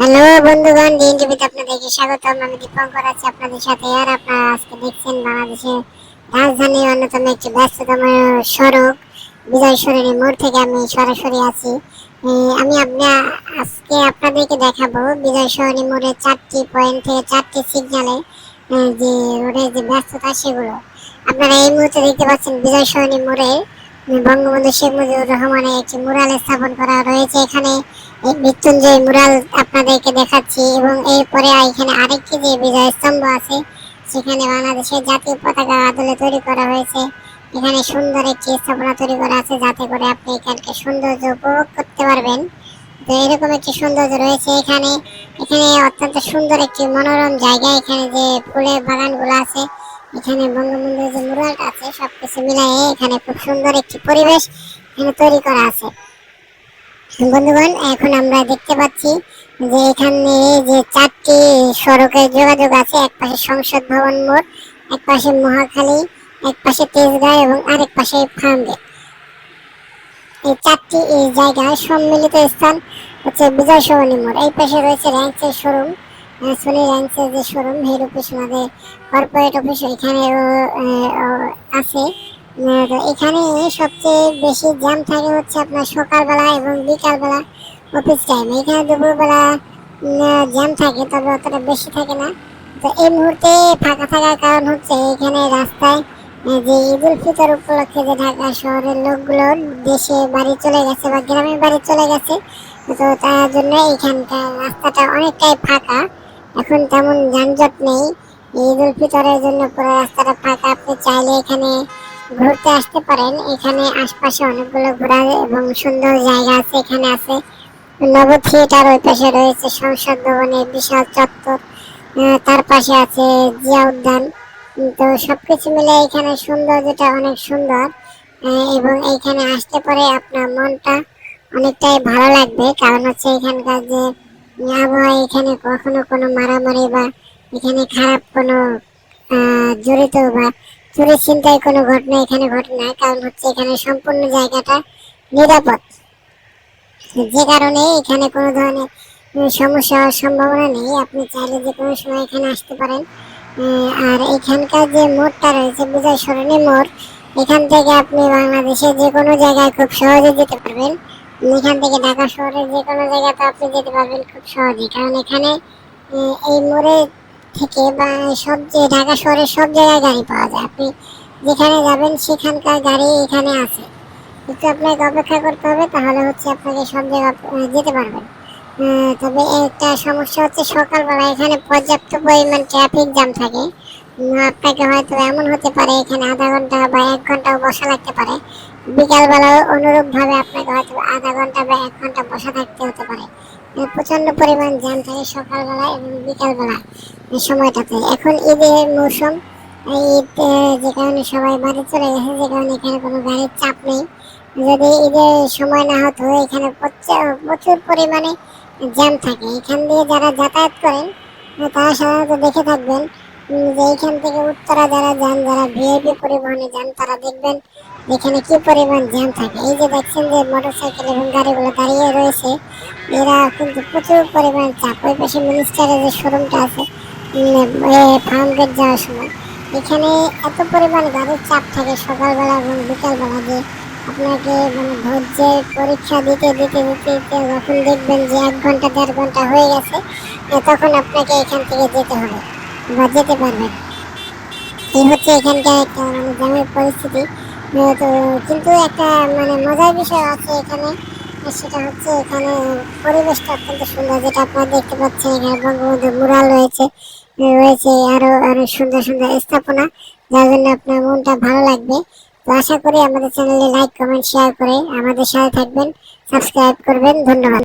Hello বন্ধুগণ DNA টিভিতে আপনাদেরকে স্বাগতম। আমি দীপঙ্কর আছি আপনাদের সাথে, আর আপনারা আজকে দেখছেন বাংলাদেশের রাজধানীর অন্যতম একটি ব্যস্ততম সড়ক, বিজয় সরণি মোড় থেকে আমি সরাসরি আছি। আমি আপনা, আজকে আপনাদেরকে দেখাবো বিজয় সরণি মোড়ের চারটি পয়েন্ট থেকে চারটি সিগন্যালে যে রোডের যে ব্যস্ততা সেগুলো। আপনারা এই মুহূর্তে দেখতে পাচ্ছেন বিজয় সরণি মোড়ে বঙ্গবন্ধু শেখ মুজিবুর রহমানের একটি মুরাল স্থাপন করা রয়েছে এখানে এই মৃত্যুঞ্জয় মুরাল আপনাদেরকে দেখাচ্ছি এবং এরপরে এখানে আরেকটি যে বিজয় স্তম্ভ আছে সেখানে বাংলাদেশের জাতীয় পতাকা আদলে তৈরি করা হয়েছে এখানে সুন্দর একটি স্থাপনা তৈরি করা আছে যাতে করে আপনি এখানকে সৌন্দর্য উপভোগ করতে পারবেন তো এরকম একটি সৌন্দর্য রয়েছে এখানে এখানে অত্যন্ত সুন্দর একটি মনোরম জায়গা এখানে যে ফুলের বাগানগুলো আছে এখানে বঙ্গবন্ধুর যে মুরালটা আছে, সবকিছু মিলাই এখানে খুব সুন্দর একটি পরিবেশ এখানে তৈরি করা আছে। বন্ধুগণ, এখন আমরা দেখতে পাচ্ছি যে এখানে যে চারটি সড়কের যোগাযোগ আছে, এক পাশে সংসদ ভবন মোড়, এক পাশে মহাখালী, এক পাশে তেজগাঁ এবং আরেক পাশে ফার্মগেট এই চারটি এই জায়গায় সম্মিলিত স্থান হচ্ছে বিজয় সরণী মোড়। এই পাশে রয়েছে র্যাঙ্কসের শোরুম। সোনি র্যাঙ্কসের যে শোরুম, হেড অফিস আমাদের কর্পোরেট অফিস এখানেও আছে। তো এখানে সবচেয়ে বেশি জ্যাম থাকে হচ্ছে আপনার সকালবেলা এবং বিকালবেলা অফিস টাইম এখানে দুপুরবেলা জ্যাম থাকে, তবে অতটা বেশি থাকে না। তো এই মুহূর্তে ফাঁকা থাকার কারণ হচ্ছে এখানে রাস্তায় যে ঈদ উল ফিতর উপলক্ষে যে ঢাকা শহরের লোকগুলো দেশে বাড়ি চলে গেছে বা গ্রামের বাড়ি চলে গেছে, তো তার জন্য এখানকার রাস্তাটা অনেকটাই ফাঁকা। এখন তেমন যানজট নেই। ঈদ উল ফিতরের জন্য পুরো রাস্তাটা ফাঁকা। আপনি চাইলে এখানে ঘুরতে আসতে পারেন। এখানে আশপাশে অনেকগুলো ঘোরার এবং সুন্দর জায়গা আছে, এখানে আছে নব থিয়েটার, ওই পাশে রয়েছে সংসদ ভবনের বিশাল চত্বর তার পাশে আছে জিয়া উদ্যান। তো সবকিছু মিলে এখানে সৌন্দর্যটা অনেক সুন্দর। এবং এইখানে আসতে পরে আপনার মনটা অনেকটাই ভালো লাগবে। কারণ হচ্ছে এখানকার যে আবহাওয়া এখানে কখনো কোনো মারামারি বা এখানে খারাপ কোনো জড়িত বা চুরি ছিনতাই কোনো ঘটনা এখানে ঘটে না কারণ হচ্ছে এখানে সম্পূর্ণ জায়গাটা নিরাপদ। যে কারণে এখানে কোনো ধরনের সমস্যা সম্ভাবনা নেই। আপনি চাইলে যে কোনো সময় এখানে আসতে পারেন। আর এখানকার যে মোড়টা রয়েছে, বিজয় সরণী মোড়, এখান থেকে আপনি বাংলাদেশের যে কোনো জায়গায় খুব সহজে যেতে পারবেন। এখান থেকে ঢাকা শহরের যে কোনো জায়গাতে আপনি যেতে পারবেন খুব সহজে কারণ এখানে এই মোড়ে থেকে বা সব যে ঢাকা শহরের সব জায়গায় গাড়ি পাওয়া যায়। আপনি যেখানে যাবেন সেখানকার গাড়ি এখানে আছে। কিন্তু আপনাকে অপেক্ষা করতে হবে, তাহলে হচ্ছে আপনাকে সব জায়গা যেতে পারবেন। তবে একটা সমস্যা হচ্ছে সকালবেলা এখানে পর্যাপ্ত পরিমাণ ট্রাফিক জ্যাম থাকে। আপনাকে হয়তো এমন হতে পারে, এখানে আধা ঘণ্টা বা এক ঘন্টাও বসা লাগতে পারে। বিকালবেলাও অনুরূপ ভাবে আপনাকে হয়তো আধা ঘণ্টা বা এক ঘণ্টা বসা থাকতে হতে পারে। আহ, প্রচণ্ড পরিমাণ জ্যাম থাকে সকালবেলা এবং বিকালবেলা সময়টাতে। এখন ঈদের মৌসুম। ঈদ যে কারণে সবাই বাড়ি চলে গেছে যে কারণে এখানে কোনো গাড়ির চাপ নেই। যদি ঈদের সময় না হতো এখানে প্রচুর পরিমাণে জ্যাম থাকে। এখান দিয়ে যারা যাতায়াত করেন তারা সাধারণত দেখে থাকবেন উম, যে এখান থেকে উত্তরা যারা যান যারা ভিআইপি পরিবহনে যান তারা দেখবেন এখানে কি পরিমাণ জ্যাম থাকে। এই যে দেখছেন যে মোটরসাইকেল এবং গাড়িগুলো দাঁড়িয়ে রয়েছে এরা কিন্তু প্রচুর পরিমাণ চাপ। ওই পাশে মিনিস্টারের যে শোরুমটা আছে ফার্ম গেট যাওয়ার সময় এখানে এত পরিমাণ গাড়ির চাপ থাকে সকালবেলা এবং বিকালবেলা যে আপনাকে মানে ধৈর্যের পরীক্ষা দিতে দিতে দিতে দিতে যখন দেখবেন যে এক ঘণ্টা দেড় ঘণ্টা হয়ে গেছে তখন আপনাকে এখান থেকে যেতে হবে। বা যেতে পারবেন এই হচ্ছে এখানকার একটা মানে জ্যামের পরিস্থিতি। তো কিন্তু একটা মানে মজার বিষয় আছে এখানে। সেটা হচ্ছে এখানে পরিবেশটা অত্যন্ত সুন্দর, যেটা আপনারা দেখতে পাচ্ছেন এখানে বঙ্গবন্ধু মুরাল রয়েছে। রয়েছে আরও অনেক সুন্দর সুন্দর স্থাপনা, যার জন্য আপনার মনটা ভালো লাগবে। তো আশা করি আমাদের চ্যানেলে লাইক, কমেন্ট শেয়ার করে আমাদের সাথে থাকবেন, সাবস্ক্রাইব করবেন। ধন্যবাদ।